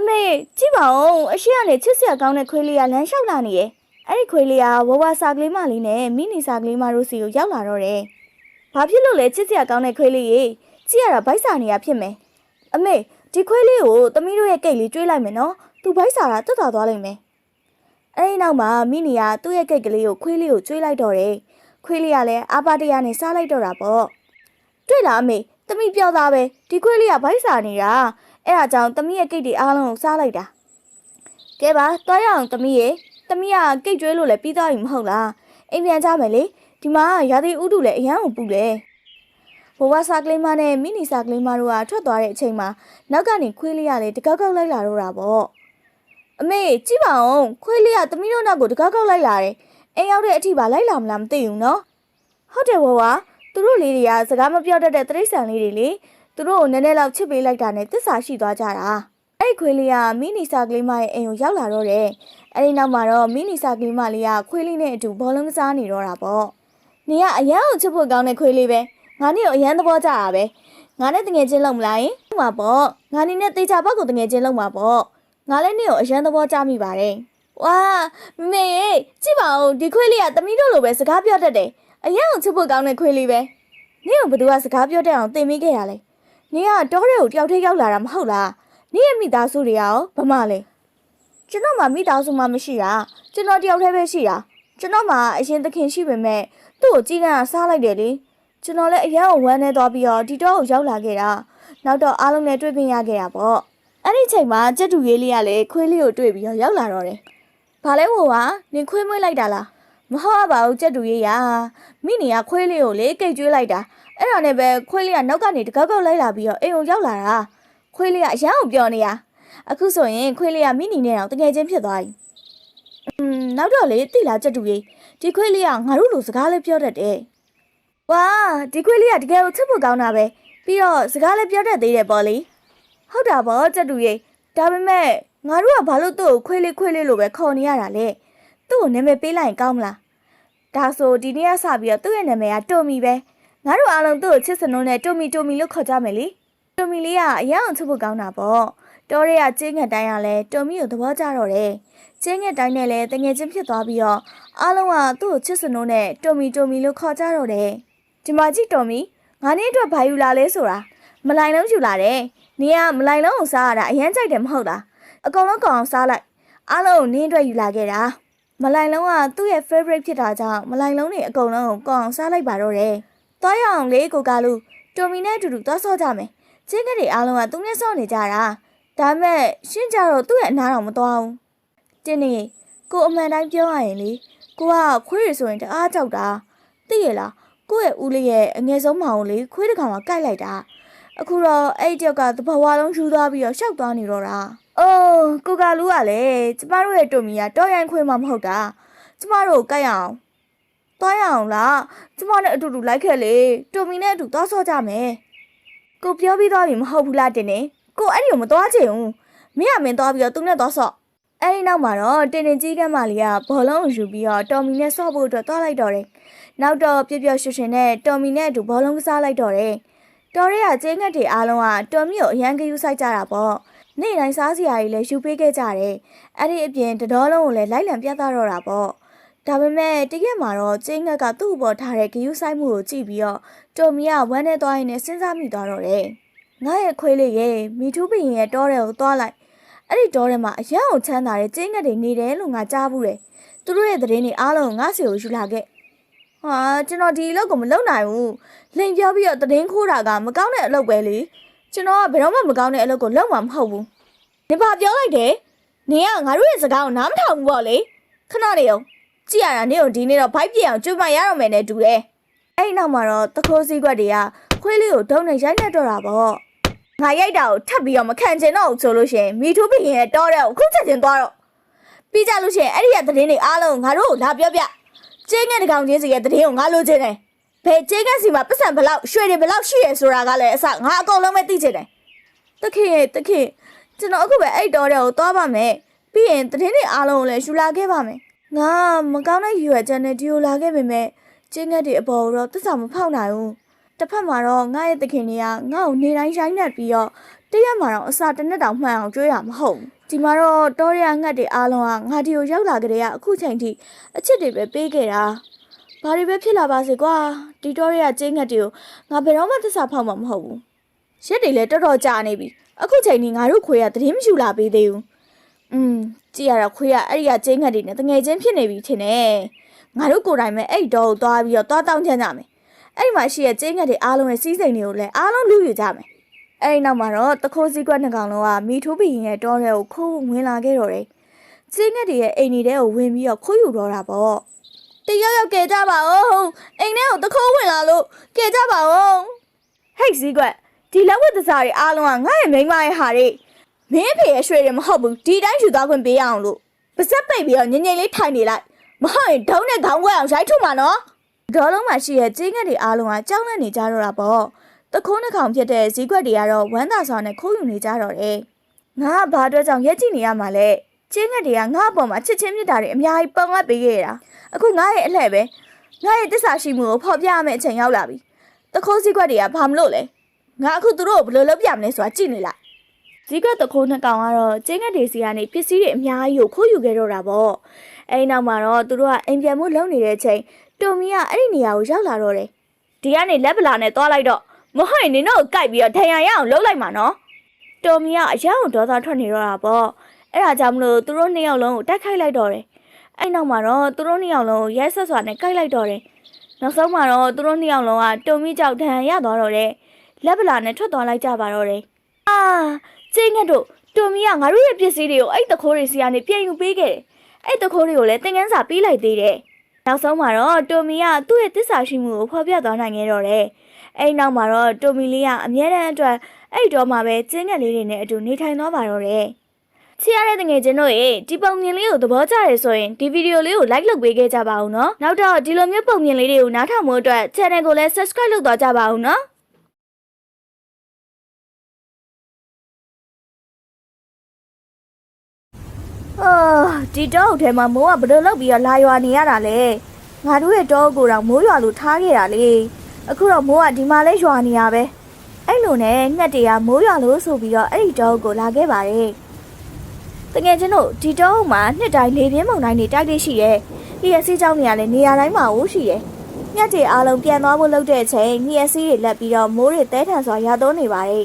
အမေကြည့်ပါဦးအရှိကနေချစ်စရာကောင်းတဲ့ခွေးလေးကလမ်းလျှောက်လာနေရဲ့အဲ့ဒီခွေးလေးကဝဝစာကလေးမလေးနဲ့မိနီစာကလေးမတို့စီကိုရောက်လာတော့တယ်ဘာဖြစ်လို့လဲချစ်စရာကောင်းတဲ့ခွေးလေးရေကြည့်ရတာဗိုက်စာနေရဖြစ်မယ်အမေဒီခွေးလေးကိုသမီးတို့ရဲ့ကိတ်လေးကျွေးလိုက်မယ်နော်သူဗိုက်စာတာတက်တာသွားလိမ့်မယ်အဲ့ဒီနောက်မှာမိနီကသူ့ရဲ့ကိတ်ကလေးကိုခွေးလေးကိုကျွေးလိုက်တော့တယ်ခွေးလေးကလည်းအာပါတရနဲ့စားလိုက်တော့တာပေါ့တွေ့လားအမေသမီးပြောသားပဲဒီခွေးလေးကဗိုက်စာနေတာ အဲ့ဒါကြောင့်တမီးရဲ့ကိတ်တွေအားလုံးကိုစားလိုက်တာကဲပါတွားရအောင်တမီးရဲ့တမီးကကိတ်ကျွေးလို့လည်းပြီးသွားပြီမဟုတ်လားအိမ်ပြန်ကြမယ်လေဒီမှာရာသီဥတုလည်းအရန်ကိုပူတယ်ဘဝစာကလေးမနဲ့မိနီစာကလေးမတို့ကထွက်သွားတဲ့အချိန်မှာနောက်ကနေခွေးလေးကလည်းတကောက်ကောက်လိုက်လာတော့တာပေါ့အမေကြည့်ပါဦးခွေးလေးကတမီးတို့နောက်ကိုတကောက်ကောက်လိုက်လာတယ်အိမ်ရောက်တဲ့အထိပါလိုက်လာမလားမသိဘူးနော်ဟုတ်တယ်ဘဝသူတို့လေးတွေကစကားမပြောတတ်တဲ့တရိษံလေးတွေလေ သူတို့ကိုနည်းနည်းလောက်ချစ်ပေးလိုက်တာနဲ့တစ္ဆာရှိသွားကြတာအဲ့ဒီခွေးလေးကမိနီစာကလေးမရဲ့အိမ်ကိုရောက်လာတော့တယ်အဲ့ဒီနောက်မှာတော့မိနီစာကလေးမလေးကခွေးလေးနဲ့အတူဘောလုံးကစားနေတော့တာပေါ့နေကအရန်ကိုချစ်ဖို့ကောင်းတဲ့ခွေးလေးပဲငါနေကိုအရန်သဘောကျတာပဲငါနဲ့တငယ်ချင်းလုံမလားယင်ဟုတ်မှာပေါ့ငါနေနဲ့တေချာဘက်ကိုတငယ်ချင်းလုံမှာပေါ့ငါလည်းနေကိုအရန်သဘောကျမိပါတယ်ဝါမမေရေကြည့်ပါဦးဒီခွေးလေးကတမီးတို့လိုပဲစကားပြောတတ်တယ်အရန်ကိုချစ်ဖို့ကောင်းတဲ့ခွေးလေးပဲနေကိုဘသူကစကားပြောတတ်အောင်သင်မိခဲ့ရလဲ။ နေကတောထဲကိုတယောက်တည်းရောက်လာတာမဟုတ်လား။နေရဲ့မိသားစုတွေရောဘာမှလဲ။ကျွန်တော်မှမိသားစုမှမရှိတာ။ကျွန်တော်တယောက်တည်းပဲရှိတာ။ကျွန်တော်မှအရင်သခင်ရှိပေမဲ့သူ့ကိုကြီးကန်းစားလိုက်တယ်လေ။ကျွန်တော်လည်းအရန်ကိုဝမ်းနေသွားပြီးတော့ဒီတော့ကိုရောက်လာခဲ့တာ။နောက်တော့အားလုံးနဲ့တွေ့ခွင့်ရခဲ့တာပေါ့။အဲ့ဒီချိန်မှာကြက်တူရေးလေးကလည်းခွေးလေးကိုတွေ့ပြီးတော့ရောက်လာတော့တယ်။ဘာလဲဟိုကနင်ခွေးမွေးလိုက်တာလား။ မဟုတ်ပါဘူးကြက်တူရေးရ။မိနေကခွေးလေးကိုလေကိတ်ကျွေးလိုက်တာ။အဲ့ဒါနဲ့ပဲခွေးလေးကနောက်ကနေတကောက်ကောက်လိုက်လာပြီးတော့အိမ်ကိုရောက်လာတာခွေးလေးကအရန်ကိုပြောနေရအခုဆိုရင်ခွေးလေးကမိနီနဲ့တော့တကယ်ချင်းဖြစ်သွားပြီอืมနောက်တော့လေတိလာကြက်တူကြီးဒီခွေးလေးကငါတို့လိုစကားလေးပြောတတ်တယ်ဝါဒီခွေးလေးကတကယ်ကိုချစ်ဖို့ကောင်းတာပဲပြီးတော့စကားလေးပြောတတ်သေးတယ်ပေါ့လေဟုတ်တာပေါ့ကြက်တူကြီးဒါပေမဲ့ငါတို့ကဘာလို့သူ့ကိုခွေးလေးခွေးလေးလိုပဲခေါ်နေရတာလဲသူ့ကိုနာမည်ပေးလိုက်ရင်ကောင်းမလား ဒါဆိုဒီနေ့ကစပြီးတော့သူ့ရဲ့နာမည်ကတိုမီပဲငါတို့အားလုံးသူ့ကိုချစ်စနုံးနဲ့တိုမီတိုမီလို့ခေါ်ကြမယ်လေတိုမီလေးကအရန်အောင်ချစ်ဖို့ကောင်းတာပေါ့တောရဲကကျင်းငက်တိုင်းကလည်းတိုမီကိုသဘောကျတော့တယ်ကျင်းငက်တိုင်းနဲ့လည်းတငယ်ချင်းဖြစ်သွားပြီးတော့အားလုံးကသူ့ကိုချစ်စနုံးနဲ့တိုမီတိုမီလို့ခေါ်ကြတော့တယ်ဒီမှာကြည့်တိုမီငါနေ့အတွက်ဘာယူလာလဲဆိုတာမလိုက်လုံးယူလာတယ်နေကမလိုက်လုံးကိုစားရတာအရန်ကြိုက်တယ်မဟုတ်လားအကောင်လုံးကောင်အောင်စားလိုက်အားလုံးကိုနင်းအတွက်ယူလာခဲ့တာ မလိုက်လုံးကသူ့ရဲ့ favorite ဖြစ်တာကြောင့်မလိုက်လုံးတွေအကုန်လုံးကိုကောင်အောင်စားလိုက်ပါတော့တယ်သွားရအောင်လေကိုကလူတိုမီနဲ့အတူတူသွားဆော့ကြမယ်။ချင်းကလေးအားလုံးကသူနဲ့ဆော့နေကြတာ။ဒါမဲ့ရှင်းကြတော့သူ့ရဲ့အနားတော်မသွားဘူး။တင်းနေကိုအမှန်တိုင်းပြောရရင်လေကိုကခွေးရဆိုရင်တအားကြောက်တာ။သိရလားကိုယ့်ရဲ့ဦးလေးရဲ့အငယ်ဆုံးမောင်ကိုလေခွေးတစ်ကောင်ကကိုက်လိုက်တာ။အခုတော့အဲ့ဒီတယောက်ကသဘဝလုံးယူသွားပြီးတော့ရှောက်သွားနေတော့တာ။ အိုးကိုကလူကလည်းကျမတို့ရဲ့တိုမီကတော်ရိုင်းခွေးမှမဟုတ်တာ။ကျမတို့ကိုကိုက်ရအောင်သွားရအောင်လားကျမနဲ့အတူတူလိုက်ခဲ့လေတိုမီနဲ့အတူသွားဆော့ကြမယ်ကိုပြောပြီးသွားပြီမဟုတ်ဘူးလားတင်နေကိုအဲ့ဒီကိုမသွားချင်ဘူးမင်းကမင်းသွားပြီးတော့သူနဲ့သွားဆော့အဲ့ဒီနောက်မှာတော့တင်တင်ကြီးကမ်းမလေးကဘောလုံးကိုယူပြီးတော့တော်မီနဲ့ဆော့ဖို့အတွက်သွားလိုက်တော့တယ်နောက်တော့ပြပြရွှွှင်နဲ့တော်မီနဲ့အတူဘောလုံးကစားလိုက်တော့တယ်တော်ရဲကကျင်းငတ်တွေအားလုံးကတော်မီကိုအရန်ကယူဆိုင်ကြတာပေါ့ နေ့တိုင်းစားစရာကြီးလည်းယူပေးခဲ့ကြတယ်အဲ့ဒီအပြင်တတော်လုံးကိုလည်းလိုက်လံပြသတော့တာပေါ့ဒါပေမဲ့တရက်မှာတော့ကျင်းငက်ကသူ့အပေါ်ထားတဲ့ဂယုဆိုင်မှုကိုကြည့်ပြီးတော့တိုမီကဝမ်းနေသွားရင်လည်းစဉ်းစားမိသွားတော့တယ်။ငါရဲ့ခွေးလေးရဲ့မိထူးပင်ရဲ့တောထဲကိုသွားလိုက်။အဲ့ဒီတောထဲမှာအရန်ကိုချမ်းသာတဲ့ကျင်းငက်တွေနေတယ်လို့ငါကြားဘူးတယ်။သူတို့ရဲ့သတင်းတွေအားလုံးငါစီကိုယူလာခဲ့။ဟာကျွန်တော်ဒီအလုပ်ကိုမလုပ်နိုင်ဘူး။လိန်ပြောပြီးတော့သတင်းခိုးတာကမကောင်းတဲ့အလုပ်ပဲလေ။ ကျွန်တော်ကဘယ်တော့မှမကောင်းတဲ့အလုပ်ကိုလုပ်မှာမဟုတ်ဘူး။နေပါပြောလိုက်တယ်။နေကငါတို့ရဲ့စကားကိုနားမထောင်ဘူးပေါ့လေ။ခဏနေအောင်ကြည့်ရတာနေ့ကိုဒီနေ့တော့ဘိုက်ပြအောင်ကျွတ်မရတော့မယ်နဲ့တူတယ်။အဲ့ဒီနောက်မှာတော့တခိုးစည်းကွက်တွေကခွေးလေးကိုဒုံနဲ့ရိုက်နှက်တော့တာပေါ့။ငါရိုက်တာကိုထပ်ပြီးတော့မခံချင်တော့ဘူးဆိုလို့ရှိရင်မိထိုးဘရင်ရဲ့တောတဲ့ကိုခုချက်ချင်းသွားတော့ပြီးကြလို့ရှိရင်အဲ့ဒီရဲ့သတင်းတွေအားလုံးငါတို့ကိုလာပြောပြ။ကျင်းငယ်တကောင်ချင်းစီရဲ့သတင်းကိုငါလိုချင်တယ်။ ဘယ်ကျင်းငယ်စီမှာပတ်စံဘလောက်ရွှေတွေဘလောက်ရှိရဲဆိုတာကလည်းအစငါအကုန်လုံးပဲသိချင်တယ်။တခင်ရဲ့တခင်ကျွန်တော်အခုပဲအဲ့တောတဲ့ကိုသွားပါမယ်။ပြီးရင်သတင်းတွေအားလုံးကိုလည်းယူလာခဲ့ပါမယ်။ငါမကောင်းတဲ့ရွယ်ချက်နဲ့ဒီကိုလာခဲ့ပေမဲ့ကျင်းငက်တွေအပေါ်တော့သစ္စာမဖောက်နိုင်ဘူးတစ်ဖက်မှာတော့ငါရဲ့သခင်တွေကငါ့ကိုနေတိုင်းရိုင်းနှက်ပြီးတော့တရက်မှာတော့အစာတစ်နှစ်တောင်မှန်အောင်ကြွေးရမဟုတ်ဘူးဒီမှာတော့တောရရငှက်တွေအားလုံးကငါဒီကိုရောက်လာကြတဲ့အခုချိန်ထိအချစ်တွေပဲပေးခဲ့တာဘာတွေပဲဖြစ်လာပါစေကွာ ဒီတောရရကျင်းငှက်တွေကိုငါဘယ်တော့မှသစ္စာဖောက်မှာမဟုတ်ဘူးရက်တွေလည်းတော်တော်ကြာနေပြီအခုချိန်ထိငါတို့ခွေရသတင်းမယူလာပေးသေးဘူးอืมကြည့်ရတော့ခွေရအဲ့ဒီကကျင်းငှက်တွေနဲ့တငယ်ချင်းဖြစ်နေပြီထင်တယ်ငါတို့ကိုယ်တိုင်ပဲအဲ့ဒီတော့ကိုသွားပြီးတော့သွားတောင်းချမ်းကြမယ်အဲ့ဒီမှာရှိတဲ့ကျင်းငှက်တွေအားလုံးရဲ့စီးစိမ်တွေကိုလည်းအားလုံးလူယူကြမယ်အဲ့ဒီနောက်မှာတော့တခိုးစည်းကွက်နှစ်ကောင်လုံးကမီထိုးဘီရင်ရဲ့တောထဲကိုခိုးဝင်လာခဲ့တော့တယ်။ကျင်းငက်တွေရဲ့အိမ်ကြီးထဲကိုဝင်ပြီးတော့ခိုးယူတော့တာပေါ့။တယောက်ယောက်ကဲကြပါဦး။အိမ်ထဲကို တခိုးဝင်လာလို့ကဲကြပါဦး။ဟိတ်စည်းကွက်ဒီလက်ဝတ်တစားတွေအားလုံးကငါ့ရဲ့မိန်းမရဲ့ဟာတွေမင်းအဖေရဲ့ရွှေတွေမဟုတ်ဘူးဒီတိုင်းယူသွားခွင့်ပေးရအောင်လို့ပါစက်ပိတ်ပြီးတော့ငငိမ့်လေးထိုင်နေလိုက်မဟုတ်ရင်ဒုံးနဲ့ခေါင်းခွဲအောင်ရိုက်ထုတ်မှာနော်ဒေါ်လုံးမှာရှိတဲ့ကျင်းငက်တွေအားလုံးကကြောက်လန့်နေကြတော့တာပေါ့တခိုးနှကောင်ဖြစ်တဲ့ဈေးကွက်တွေကတော့ဝမ်းသာစွာနဲ့ခိုးယူနေကြတော့တယ်။ငါကဘာအတွက်ကြောင့်ရက်ကြည့်နေရမှာလဲ။ချင်းငက်တွေကငါ့အပေါ်မှာချစ်ချင်းမြတ်တာတွေအများကြီးပုံအပ်ပေးခဲ့တာ။အခုငါရဲ့အလှဲ့ပဲ ငါရဲ့တစ္ဆာရှိမှုကိုဖော်ပြရမယ့်အချိန်ရောက်လာပြီ။တခိုးဈေးကွက်တွေကဘာမလို့လဲ။ငါအခုသူတို့ကိုဘယ်လိုလုပ်ပြမလဲဆိုတာကြည့်နေလိုက်။ဈေးကွက်တခိုးနှကောင်ကတော့ချင်းငက်တွေစီကနေပစ္စည်းတွေအများကြီးကိုခိုးယူခဲ့တော့တာပေါ့။အဲဒီနောက်မှာတော့သူတို့ကအိမ်ပြန်မှုလုပ်နေတဲ့အချိန်တုံမီကအဲ့ဒီနေရာကိုရောက်လာတော့တယ်။ဒီကနေလက်ပလာနဲ့သွားလိုက်တော့မဟုတ်ရင်နင်တို့ကိုကြိုက်ပြီးတော့ဒဏ်ရာရအောင်လုပ်လိုက်မှာနော်တော်မီကအရန်ကိုဒေါသထွက်နေတော့တာပေါ့အဲ့ဒါကြောင့်မလို့သူတို့နှစ်ယောက်လုံးကိုတိုက်ခိုက်လိုက်တော့တယ် အဲ့နောက်မှာတော့သူတို့နှစ်ယောက်လုံးကိုရဲဆက်စွာနဲ့ကြိုက်လိုက်တော့တယ်နောက်ဆုံးမှာတော့သူတို့နှစ်ယောက်လုံးကတုံမီကြောက်ဒဏ်ရာရသွားတော့တယ်လက်ပလာနဲ့ထွက်သွားလိုက်ကြပါတော့တယ်အာကျင်းငက်တို့တုံမီကငါတို့ရဲ့ပစ္စည်းတွေကိုအဲ့တခိုးတွေစီကနေပြန်ယူပေးခဲ့တယ်အဲ့တခိုးတွေကိုလည်းသင်ငန်းစာပေးလိုက်သေးတယ်နောက်ဆုံးမှာတော့တိုမီကသူ့ရဲ့တစ္ဆာရှိမှုကိုဖော်ပြသွားနိုင်ခဲ့တော့တယ်အဲ့နောက်မှာတော့တိုမီလေးကအမြဲတမ်းအတွက်အဲ့ဒီတော့မှပဲကျင်းငက်လေးတွေနဲ့အတူနေထိုင်သွားပါတော့တယ် ချစ်ရတဲ့တငယ်ချင်းတို့ရေဒီပုံမြင်လေးကိုသဘောကျရဆိုရင်ဒီဗီဒီယိုလေးကို like လုပ်ပေးခဲ့ကြပါဦးနော်နောက်တော့ဒီလိုမျိုးပုံမြင်လေးတွေကိုနားထောင်ဖို့အတွက် channel ကိုလည်း subscribe လုပ်သွားကြပါဦးနော်အာဒီတော့ထဲမှာမိုးကဘယ်လိုလုပ်ပြီးတော့လာရွာနေရတာလဲငါတို့ရဲ့တောကိုတော့မိုးရွာလို့ထားခဲ့တာလေအခုတော့မိုးကဒီမှာလဲရွာနေရပဲအဲ့လိုနဲ့ငှက်တွေကမိုးရွာလို့ဆိုပြီးတော့အဲ့ဒီတောကိုလာခဲ့ပါတယ် တကယ်ချင်းတို့ဒီတောမှာနှစ်တိုင်းလေပြင်းမုန်တိုင်းတွေတိုက်လေးရှိရဲ့ဒီရစီးကြောင်းတွေကလည်းနေရာတိုင်းမှာဝရှိရဲ့ညက်တွေအားလုံးပြန်သွားဖို့လုပ်တဲ့အချိန်ညက်စီးတွေလက်ပြီးတော့မိုးတွေတဲထန်စွာရသွန်းနေပါတယ်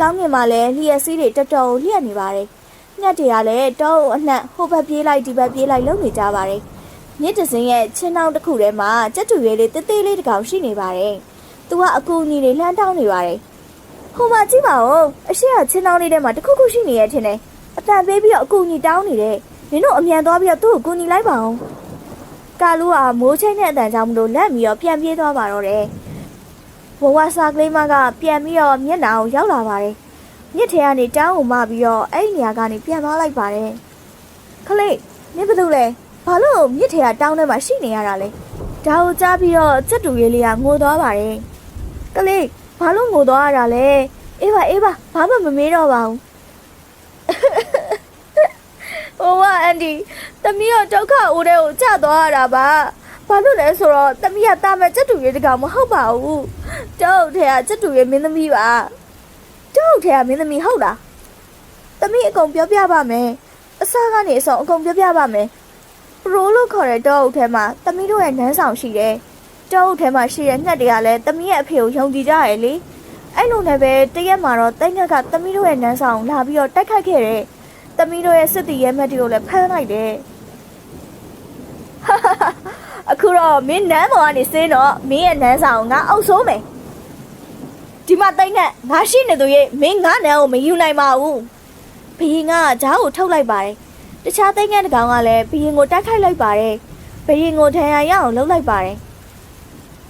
ကောင်းကင်မှာလည်းလျှက်စီးတွေတော်တော်လျှက်နေပါတယ်ညက်တွေကလည်းတောအုပ်အနှံ့ဟိုဘက်ပြေးလိုက်ဒီဘက်ပြေးလိုက်လုပ်နေကြပါတယ်မြစ်တစင်းရဲ့ချင်းနှောင်းတစ်ခုထဲမှာကြက်တူရွေးလေးတေးသေးလေးတစ်ကောင်ရှိနေပါတယ်သူကအကူအညီတွေလှမ်းတောင်းနေပါတယ်ဟိုမှာကြည့်ပါဦးအရှိကချင်းနှောင်းလေးထဲမှာတစ်ခုခုရှိနေရဲ့ထင်တယ် အတန်ပေးပြီးတော့အကူအညီတောင်းနေတယ်နင်တို့အမြန်သွားပြီးတော့သူ့ကိုကူညီလိုက်ပါဦးကာလူကမိုးချိတ်နဲ့အတန်ကြောင့်မလို့လက်ပြီးတော့ပြန်ပြေးသွားပါတော့တယ်ဘဝစာကလေးမကပြန်ပြီးတော့မျက်နှာကိုရောက်လာပါတယ်မြစ်ထဲကနေတောင်းကိုမပြီးတော့အဲ့ဒီနေရာကနေပြန်သွားလိုက်ပါတယ်ခလေးနင်ဘာလုပ်လဲဘာလို့မြစ်ထဲကတောင်းထဲမှာရှိနေရတာလဲဒါကိုကြားပြီးတော့စက်တူရေးလေးကငိုသွားပါတယ်ကလေးဘာလို့ငိုသွားရတာလဲအေးပါအေးပါဘာမှမမေးတော့ပါဘူး ဟိုကအန်ဒီတမီးကဒုက္ခအိုးတဲ့ကိုကျသွားရတာပါဘာလို့လဲဆိုတော့တမီးကတာမဲ့စက်တူရေးတကောင်မဟုတ်ပါဘူးတောက်ထဲကစက်တူရေးမင်းသမီးပါတောက်ထဲကမင်းသမီးဟုတ်လားတမီးအကုန်ပြောပြပါမယ်အစားကနေအဆုံးအကုန်ပြောပြပါမယ်ပရိုလို့ခေါ်တဲ့တောအုပ်ထဲမှာတမီးတို့ရဲ့နန်းဆောင်ရှိတယ်တောအုပ်ထဲမှာရှိတဲ့ငှက်တွေကလည်းတမီးရဲ့အဖေကိုယုံကြည်ကြရလေအဲ့လိုနဲ့ပဲတရက်မှာတော့တိတ်ငှက်ကတမီးတို့ရဲ့နန်းဆောင်လာပြီးတော့တိုက်ခိုက်ခဲ့တယ် တမီးတို့ရဲ့စစ်တီရဲမက်တွေကိုလည်းဖမ်းလိုက်တယ်အခုတော့မင်းနန်းပေါ်ကနေစင်းတော့မင်းရဲ့နန်းဆောင်ကိုငါအုပ်ဆိုးမယ်ဒီမှာတိတ်ငှက်ငါရှိနေသူရဲ့မင်းငါနန်းကိုမယူနိုင်ပါဘူးဘီရင်ကဂျားကိုထုတ်လိုက်ပါတယ်တခြားတိတ်ငှက်တစ်ကောင်ကလည်းဘီရင်ကိုတိုက်ခိုက်လိုက်ပါတယ်ဘီရင်ကိုထန်ရရအောင်လှုပ်လိုက်ပါတယ်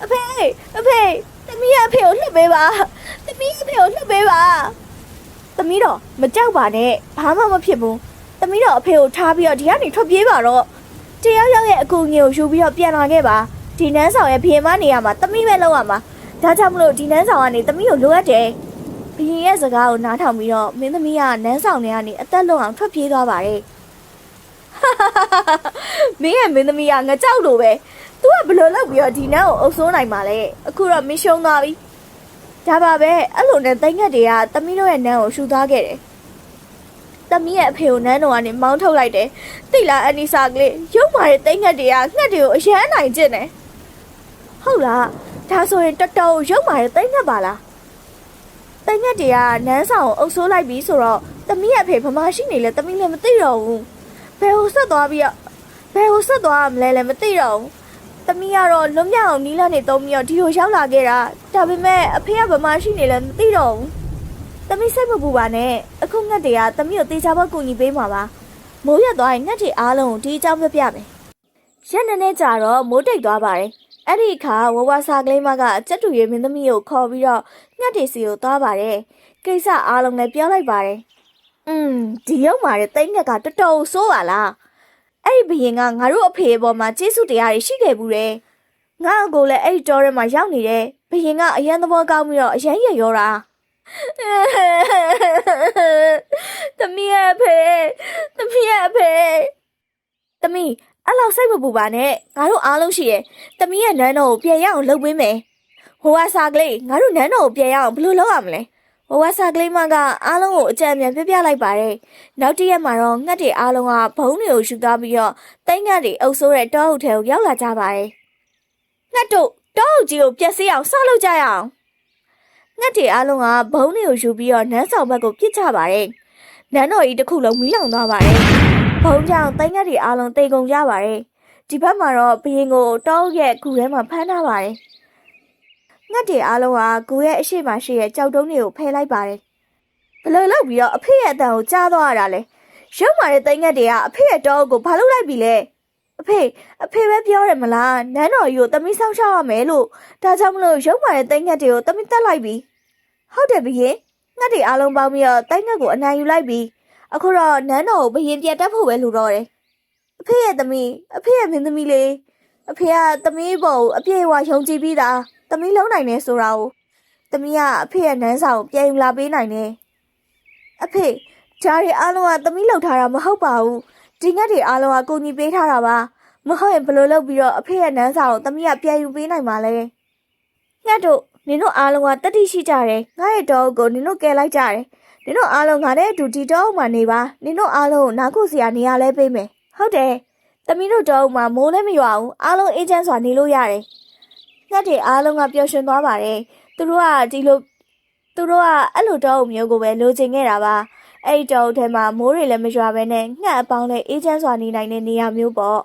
အဖေအဖေတမီးရဲ့အဖေကိုလှစ်ပေးပါတမီးရဲ့အဖေကိုလှစ်ပေးပါ တမီးတော့မကြောက်ပါနဲ့ဘာမှမဖြစ်ဘူးတမီးတော့အဖေကိုထားပြီးတော့ဒီကနေထွက်ပြေးပါတော့တရားရောက်ရဲ့အကူအညီကိုယူပြီးတော့ပြန်လာခဲ့ပါဒီနန်းဆောင်ရဲ့ဘီရင်မနေရာမှာတမီးပဲလောက်ရမှာဒါကြောင့်မလို့ဒီနန်းဆောင်ကနေတမီးကိုလိုအပ်တယ်ဘီရင်ရဲ့စကားကိုနားထောင်ပြီးတော့မင်းသမီးကနန်းဆောင်ထဲကနေအသက်လုံးအောင်ထွက်ပြေးသွားပါတယ်မင်းရဲ့မင်းသမီးကငကြောက်လို့ပဲ तू ကဘယ်လိုလုပ်ပြီးတော့ဒီနန်းကိုအုပ်စိုးနိုင်မှာလဲအခုတော့မင်းရှုံးသွားပြီ ဒါပါပဲအဲ့လိုနဲ့တိုင်းငတ်တွေကသမီးတို့ရဲ့နန်းကိုရှူသွားခဲ့တယ်သမီးရဲ့အဖေကိုနန်းတော်ကနေမောင်းထုတ်လိုက်တယ်တိလားအန်နီစာကလေးရုပ်မာတဲ့တိုင်းငတ်တွေကငှက်တွေကိုအရန်နိုင်ကျင့်တယ်ဟုတ်လားဒါဆိုရင်တော်တော်ရုပ်မာတဲ့တိုင်းငတ်ပါလားတိုင်းငတ်တွေကနန်းဆောင်ကိုအုပ်ဆိုးလိုက်ပြီးဆိုတော့သမီးရဲ့အဖေဗမာရှိနေလဲသမီးလည်းမသိတော့ဘူးဘယ်ကိုဆက်သွားပြီးတော့ဘယ်ကိုဆက်သွားရမလဲလည်းမသိတော့ဘူး။ သမီးကတော့လွတ်မြောက်အောင်နီးလန်းနေသုံးပြီးတော့ဒီကိုရောက်လာခဲ့တာ။ဒါပေမဲ့အဖေကဗမာရှိနေလဲမသိတော့ဘူး။သမီးစိတ်မပူပါနဲ့။အခုငှက်တွေကသမီးကိုတေချာဘက်ကူညီပေးမှာပါ။မိုးရက်သွားရင်ငှက်တွေအားလုံးကိုဒီအကြောင်းပြပြမယ်။ရက်နေနေကြတော့မိုးတိတ်သွားပါတယ်။အဲ့ဒီအခါဝဝစာကလေးမကစက်တူရဲ့မင်းသမီးကိုခေါ်ပြီးတော့ငှက်တွေစီကိုသွားပါတယ်။ကိစ္စအားလုံးလည်းပြောလိုက်ပါတယ်။อืมဒီရောက်มาတဲ့တိတ်ငှက်ကတော်တော်ဆိုးပါလား။ အဲ့ဒီဘရင်ကငါတို့အဖေအပေါ်မှာကျေးဇူးတရားတွေရှိခဲ့ဘူးတဲ့။ငါအကိုလည်းအဲ့ဒီတောထဲမှာရောက်နေတယ်။ဘရင်ကအရန်သဘောကောင်းပြီးတော့အရန်ရရောတာ။သမီးရဲ့အဖေသမီးရဲ့အဖေသမီးအဲ့လောက်စိတ်မပူပါနဲ့ငါတို့အားလုံးရှိရဲ့သမီးရဲ့နန်းတော်ကိုပြန်ရအောင်လုပ်ပေးမယ်ဟိုဝါစာကလေးငါတို့နန်းတော်ကိုပြန်ရအောင်ဘယ်လိုလုပ်ရမလဲ ဟိုဝါစာကလေးမကအားလုံးကိုအကြံဉာဏ်ပြပြလိုက်ပါတယ်နောက်တစ်ရက်မှာတော့ငှက်တွေအားလုံးကဘုံတွေကိုယူသွားပြီးတော့တိုင်းငှက်တွေအုပ်ဆိုးတဲ့တောအုပ်ထဲကိုရောက်လာကြပါတယ်ငှက်တို့တောအုပ်ကြီးကိုပြက်စီးအောင်ဆောက်လုပ်ကြရအောင်ငှက်တွေအားလုံးကဘုံတွေကိုယူပြီးတော့နန်းဆောင်ဘက်ကိုပြစ်ချပါတယ်နန်းတော်ကြီးတစ်ခုလုံးမီးလောင်သွားပါတယ်ဘုံကြောင့်တိုင်းငတ်တွေအားလုံးတိတ်ကုန်ကြပါတယ်။ဒီဘက်မှာတော့ဘရင်ကိုတောက်ရဲ့ဂူထဲမှာဖမ်းထားပါတယ်။ ငတ်တွေအားလုံးကဂူရဲ့အရှိမရှိရဲ့ကြောက်တုံးတွေကိုဖယ်လိုက်ပါတယ်။ဘယ်လိုလုပ်ပြီးတော့အဖေရဲ့အတန်ကိုကြားသွားရတာလဲ။ရုပ်မာတဲ့တိုင်းငတ်တွေကအဖေရဲ့တောအုပ်ကိုဘာလုပ်လိုက်ပြီလဲ။အဖေအဖေပဲပြောတယ်မလား။နန်းတော်ကြီးကိုတမီးဆောင်ရှောက်ရမယ်လို့ဒါကြောင့်မလို့ရုပ်မာတဲ့တိုင်းငတ်တွေကိုတမီးတက်လိုက်ပြီ။ဟုတ်တယ်ဘရင်ငတ်တွေအားလုံးပေါင်းပြီးတော့တိုင်းငတ်ကိုအနိုင်ယူလိုက်ပြီ။အခုတော့နန်းတော်ကိုဘရင်ပြတ်တက်ဖို့ပဲလိုတော့တယ်။အဖေရဲ့သမီးအဖေရဲ့မင်းသမီးလေးအဖေကသမီးပေါ်ကိုအပြည့်အဝယုံကြည်ပြီးသား သမီးလုံးနိုင်နေဆိုတာကိုသမီးကအဖေရဲ့နန်းဆောင်ကိုပြန်ယူလာပေးနိုင်တယ်။အဖေဂျားရီအားလုံးကသမီးလောက်ထားတာမဟုတ်ပါဘူး။ဒီငတ်တွေအားလုံးကကိုကြီးပေးထားတာပါ။မဟုတ်ရင်ဘယ်လိုလုပ်ပြီးတော့အဖေရဲ့နန်းဆောင်ကိုသမီးကပြန်ယူပေးနိုင်မှာလဲ။ငှက်တို့နင်တို့အားလုံးကတတိရှိကြတယ်။ငါ့ရဲ့တော်ကိုနင်တို့ကယ်လိုက်ကြတယ်။နင်တို့အားလုံးငါနဲ့အတူဒီတောအုပ်မှာနေပါနင်တို့အားလုံးကိုနာခုစီယာနေရာလဲပေးမယ်ဟုတ်တယ်တမီးတို့တောအုပ်မှာမိုးလည်းမရွာဘူးအားလုံးအေးချမ်းစွာနေလို့ရတယ် ငှက်တွေအားလုံးကပျော်ရွှင်သွားပါတယ်သူတို့ကဒီလိုသူတို့ကအဲ့လိုတောအုပ်မျိုးကိုပဲလိုချင်ခဲ့တာပါအဲ့ဒီတောအုပ်ထဲမှာမိုးတွေလည်းမရွာဘဲနဲ့ငှက်အပေါင်းနဲ့အေးချမ်းစွာနေနိုင်တဲ့နေရာမျိုးပေါ့